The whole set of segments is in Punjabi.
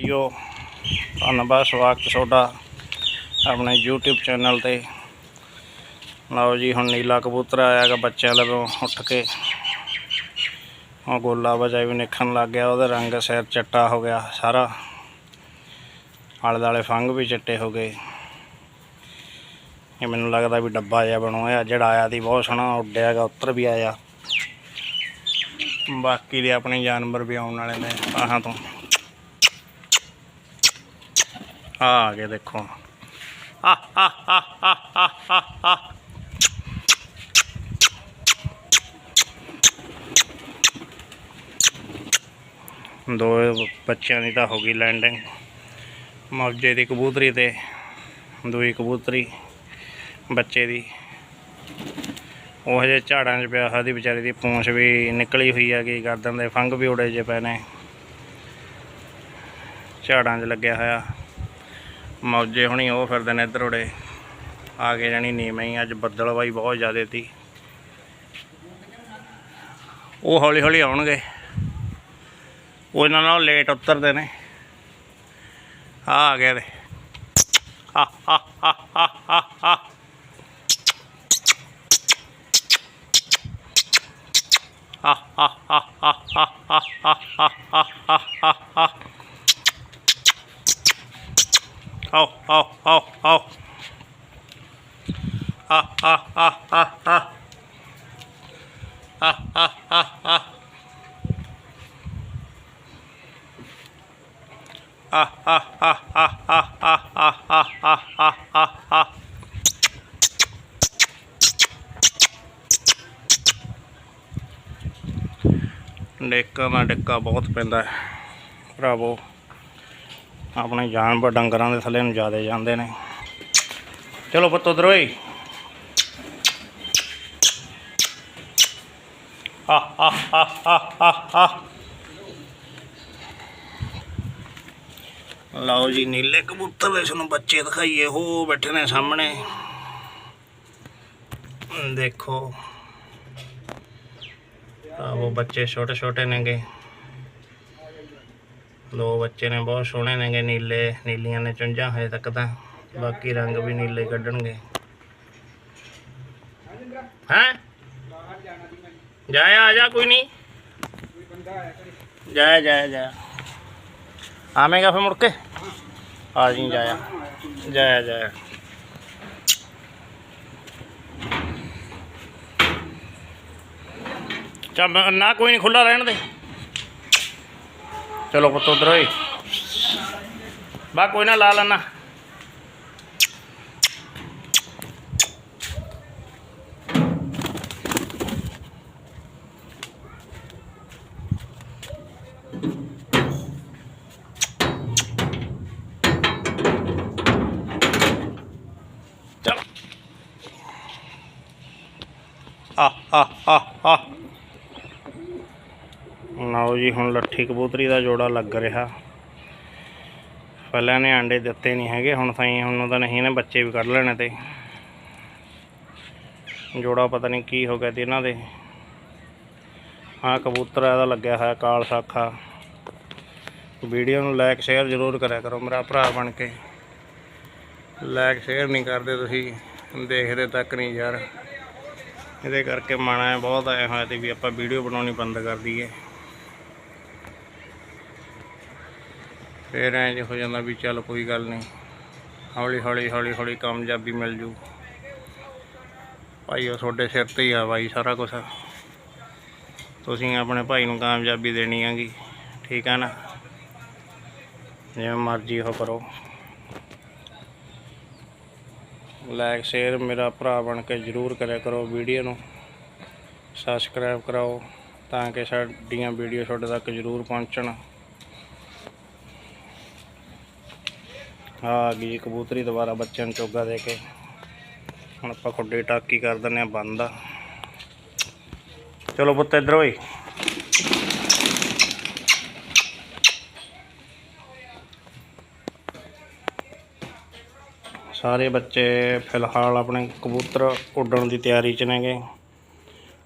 ਭਾਈਓ ਧੰਨਵਾਦ, ਸਵਾਗਤ ਤੁਹਾਡਾ ਆਪਣੇ YouTube ਚੈਨਲ ਤੇ। ਲਓ ਜੀ, ਹੁਣ ਨੀਲਾ ਕਬੂਤਰ ਆਇਆਗਾ ਬੱਚਿਆਂ ਲਵੋਂ ਉੱਠ ਕੇ। ਉਹ ਗੋਲਾ ਵਜਾ ਵੀ ਨਿਖਣ ਲੱਗ ਗਿਆ, ਉਹਦਾ ਰੰਗ ਸਿਰ ਚਿੱਟਾ ਹੋ ਗਿਆ ਸਾਰਾ। ਆਲੇ ਦਾਲੇ ਫੰਗ ਵੀ ਚਿੱਟੇ ਹੋ ਗਏ। ਇਹ ਮੈਨੂੰ ਲੱਗਦਾ ਵੀ ਡੱਬਾ ਜਿਹਾ ਬਣੋਇਆ, ਜਿਹੜਾ ਆਇਆ ਦੀ ਬਹੁਤ ਸੋਹਣਾ ਉੱਡਿਆਗਾ ਉੱਤਰ ਵੀ ਆਇਆ। ਬਾਕੀ ਦੇ ਆਪਣੇ ਜਾਨਵਰ ਵੀ ਆਉਣ ਵਾਲੇ ਨੇ ਆਹਾਂ ਤੋਂ। ਆ ਆ ਗਏ ਦੇਖੋ। ਆ ਆ ਆ ਆ ਆ ਆ ਦੋ ਬੱਚਿਆਂ ਦੀ ਤਾਂ ਹੋ ਗਈ ਲੈਂਡਿੰਗ ਮੌਜੇ ਦੀ ਕਬੂਤਰੀ ਤੇ ਦੂਈ ਕਬੂਤਰੀ ਬੱਚੇ ਦੀ। ਉਹ ਹਜੇ ਝਾੜਾਂ 'ਚ ਪਿਆ, ਉਹਦੀ ਵਿਚਾਰੀ ਦੀ ਪੂੰਛ ਵੀ ਨਿਕਲੀ ਹੋਈ ਆ ਕਿ ਗਰਦਨ ਦੇ ਫੰਗ ਵੀ ਉੜੇ ਜੇ ਪਏ ਨੇ। ਝਾੜਾਂ 'ਚ ਲੱਗਿਆ ਹੋਇਆ। ਮੌਜੇ ਹੁਣੀ ਉਹ ਫਿਰਦੇ ਨੇ ਇੱਧਰ ਉੜੇ ਆ ਕੇ ਜਾਣੀ ਨੀਵੇਂ ਹੀ, ਅੱਜ ਬੱਦਲ ਬਾਈ ਬਹੁਤ ਜ਼ਿਆਦੇ ਤੀ ਉਹ ਹੌਲੀ ਹੌਲੀ ਆਉਣਗੇ। ਉਹ ਇਹਨਾਂ ਨਾਲ ਲੇਟ ਉਤਰਦੇ ਨੇ। ਆ ਆ ਗਏ ਆਓ ਆਓ ਡੇਕਾ ਬਹੁਤ ਪੈਂਦਾ ਹੈ ਭਰਾਵੋ ਆਪਣੇ ਜਾਨਵਰ ਡੰਗਰਾਂ ਦੇ ਥੱਲੇ ਨੂੰ ਜ਼ਿਆਦਾ ਜਾਂਦੇ ਨੇ। ਚਲੋ ਪੁੱਤ ਉਧਰ ਓਏ। ਆ ਆ ਆ ਆ ਆ ਲਓ ਜੀ, ਨੀਲੇ ਕਬੂਤਰ ਦੇ ਤੁਹਾਨੂੰ ਬੱਚੇ ਦਿਖਾਈਏ। ਹੋ, ਬੈਠੇ ਨੇ ਸਾਹਮਣੇ। ਦੇਖੋ। ਆ ਉਹ ਬੱਚੇ ਛੋਟੇ ਛੋਟੇ ਨੇਗੇ। ਦੋ ਬੱਚੇ ਨੇ, ਬਹੁਤ ਸੋਹਣੇ ਨੇਗੇ, ਨੀਲੇ, ਨੀਲੀਆਂ ਨੇ ਚੁੰਝਾਂ ਹਜੇ ਤੱਕ ਤਾਂ। ਬਾਕੀ ਰੰਗ ਵੀ ਨੀਲੇ ਕੱਢਣਗੇ। ਹੈਂ? ਜਾਇਆ, ਆ ਜਾ ਕੋਈ ਨਹੀਂ ਜਾਇਆ ਜਾਇਆ ਜਾਇਆ। ਆਵੇਂਗਾ ਫਿਰ ਮੁੜ ਕੇ? ਆ ਜੀ, ਜਾਇਆ। ਜਾਇਆ ਜਾਇਆ। ਚੱਲ, ਨਾ ਕੋਈ ਨਹੀਂ ਖੁੱਲਾ ਰਹਿਣ ਦੇ। ચલો પતોત્ર બા કોઈના લાલાના ah, ah, ah, ah. ਆਓ ਜੀ, ਹੁਣ ਲੱਠੀ ਕਬੂਤਰੀ ਦਾ ਜੋੜਾ ਲੱਗ ਰਿਹਾ। ਪਹਿਲਾਂ ਨੇ ਆਂਡੇ ਦਿੱਤੇ ਨਹੀਂ ਹੈਗੇ, ਹੁਣ ਸਾਈ ਹੁਣ ਤਾਂ ਨਹੀਂ ਨੇ ਬੱਚੇ ਵੀ ਕੱਢ ਲੈਣੇ ਤੇ। ਜੋੜਾ ਪਤਾ ਨਹੀਂ ਕੀ ਹੋ ਗਿਆ ਤੇ ਇਹਨਾਂ ਦੇ। ਆਹ ਕਬੂਤਰ ਇਹਦਾ ਲੱਗਿਆ ਹੋਇਆ ਕਾਲ ਸਾਖਾ। ਵੀਡੀਓ ਨੂੰ ਲਾਈਕ ਸ਼ੇਅਰ ਜ਼ਰੂਰ ਕਰਿਆ ਕਰੋ ਮੇਰਾ ਭਰਾ ਬਣ ਕੇ। ਲਾਈਕ ਸ਼ੇਅਰ ਨਹੀਂ ਕਰਦੇ ਤੁਸੀਂ, ਦੇਖਦੇ ਤੱਕ ਨਹੀਂ ਯਾਰ। ਇਹਦੇ ਕਰਕੇ ਮਨ ਐ ਬਹੁਤ ਆਇਆ ਹੋਇਆ ਤੇ ਵੀ ਆਪਾਂ ਵੀਡੀਓ ਬਣਾਉਣੀ ਬੰਦ ਕਰ ਦਈਏ। ਫਿਰ ਐਂ ਜੇ ਹੋ ਜਾਂਦਾ ਵੀ ਚੱਲ ਕੋਈ ਗੱਲ ਨਹੀਂ। ਹੌਲੀ ਹੌਲੀ ਹੌਲੀ ਹੌਲੀ ਕਾਮਯਾਬੀ ਮਿਲ ਜੂ। ਭਾਈ ਉਹ ਤੁਹਾਡੇ ਸਿਰ ਤੇ ਹੀ ਆ ਭਾਈ ਸਾਰਾ ਕੁਝ ਤੁਸੀਂ ਆਪਣੇ ਭਾਈ ਨੂੰ ਕਾਮਯਾਬੀ ਦੇਣੀ ਹੈਗੀ, ਠੀਕ ਹੈ ਨਾ? ਜਿਵੇਂ ਮਰਜ਼ੀ ਉਹ ਕਰੋ। ਲਾਈਕ ਸ਼ੇਅਰ ਮੇਰਾ ਭਰਾ ਬਣ ਕੇ ਜਰੂਰ ਕਰਿਆ ਕਰੋ ਵੀਡੀਓ ਨੂੰ। ਸਬਸਕ੍ਰਾਈਬ ਕਰਾਓ ਤਾਂ ਕਿ ਸਾਡੀਆਂ ਵੀਡੀਓ ਤੁਹਾਡੇ ਤੱਕ ਜਰੂਰ ਪਹੁੰਚਣ। ਆ ਗਈ ਕਬੂਤਰੀ ਦੁਬਾਰਾ ਬੱਚਿਆਂ ਨੂੰ ਚੋਗਾ ਦੇ ਕੇ। ਹੁਣ ਆਪਾਂ ਖੁੱਡੇ ਟਾਕੀ ਕਰ ਦਿੰਦੇ ਆ ਬੰਦ ਆ। ਚਲੋ ਪੁੱਤ, ਇੱਧਰ ਓਏ। ਸਾਰੇ ਬੱਚੇ ਫਿਲਹਾਲ ਆਪਣੇ ਕਬੂਤਰ ਉੱਡਣ ਦੀ ਤਿਆਰੀ 'ਚ ਨੇਗੇ।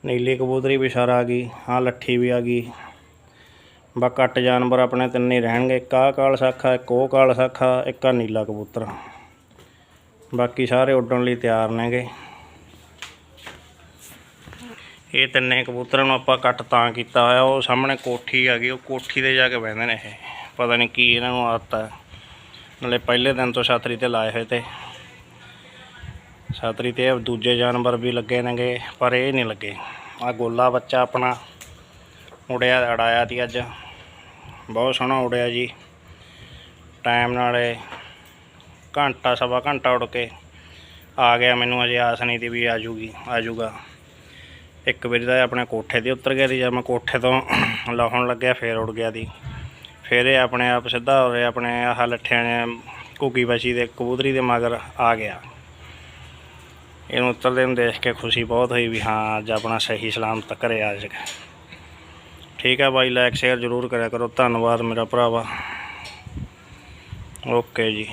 ਨੀਲੀ ਕਬੂਤਰੀ ਵੀ ਸਾਰਾ ਆ ਗਈ ਹਾਂ ਲੱਠੀ ਵੀ ਆ ਗਈ। ਬਾ ਘੱਟ ਜਾਨਵਰ ਆਪਣੇ ਤਿੰਨੇ ਹੀ ਰਹਿਣਗੇ, ਇੱਕ ਆਹ ਕਾਲ ਸਾਖਾ, ਇੱਕ ਉਹ ਕਾਲ ਸਾਖਾ, ਇੱਕ ਆ ਨੀਲਾ ਕਬੂਤਰ। ਬਾਕੀ ਸਾਰੇ ਉੱਡਣ ਲਈ ਤਿਆਰ ਨੇਗੇ। ਇਹ ਤਿੰਨੇ ਕਬੂਤਰਾਂ ਨੂੰ ਆਪਾਂ ਕੱਟ ਤਾਂ ਕੀਤਾ ਹੋਇਆ, ਉਹ ਸਾਹਮਣੇ ਕੋਠੀ ਆ ਗਈ, ਉਹ ਕੋਠੀ ਤੇ ਜਾ ਕੇ ਬਹਿੰਦੇ ਨੇ ਇਹ। ਪਤਾ ਨਹੀਂ ਕੀ ਇਹਨਾਂ ਨੂੰ ਆਦਤ ਹੈ ਨਾਲੇ ਪਹਿਲੇ ਦਿਨ ਤੋਂ ਛਾਤਰੀ ਤੇ ਲਾਏ ਹੋਏ ਤੇ। ਛਾਤਰੀ ਤੇ ਦੂਜੇ ਜਾਨਵਰ ਵੀ ਲੱਗੇ ਨੇਗੇ, ਪਰ ਇਹ ਨਹੀਂ ਲੱਗੇ। ਆ ਗੋਲਾ ਬੱਚਾ ਆਪਣਾ ਉੜਿਆ ਅੜਾਇਆ ਤੀ ਅੱਜ। ਬਹੁਤ ਸੋਹਣਾ ਉੜਿਆ ਜੀ। ਟਾਈਮ ਨਾਲੇ ਘੰਟਾ, ਸਵਾ ਘੰਟਾ ਉੜ ਕੇ ਆ ਗਿਆ ਮੈਨੂੰ ਅਜੇ ਆਸ ਨਹੀਂ ਤੀ ਵੀ ਆ ਜੂਗੀ, ਆ ਜੂਗਾ। ਇੱਕ ਵਾਰੀ ਤਾਂ ਆਪਣੇ ਕੋਠੇ ਤੇ ਉਤਰ ਗਿਆ ਸੀ, ਜਦ ਮੈਂ ਕੋਠੇ ਤੋਂ ਲਾਹਣ ਲੱਗਿਆ, ਫੇਰ ਉੜ ਗਿਆ ਦੀ ਫਿਰ ਇਹ ਆਪਣੇ ਆਪ ਸਿੱਧਾ ਹੋ ਰਿਹਾ ਆਪਣੇ ਆਹ ਲੱਠਿਆਂ ਨੇ ਘੁੱਗੀ ਬਚੀ ਦੇ ਕਬੂਤਰੀ ਦੇ ਮਗਰ ਆ ਗਿਆ। ਇਹਨੂੰ ਉਤਰਦੇ ਨੂੰ ਦੇਖ ਕੇ ਖੁਸ਼ੀ ਬਹੁਤ ਹੋਈ ਵੀ ਹਾਂ, ਅੱਜ ਆਪਣਾ ਸਹੀ ਸਲਾਮਤ ਘਰੇ ਆ ਜਾ ਠੀਕ ਹੈ ਬਾਈ ਲਾਈਕ ਸ਼ੇਅਰ ਜ਼ਰੂਰ ਕਰਿਆ ਕਰੋ। ਧੰਨਵਾਦ ਮੇਰਾ ਭਰਾਵਾ। ਓਕੇ ਜੀ।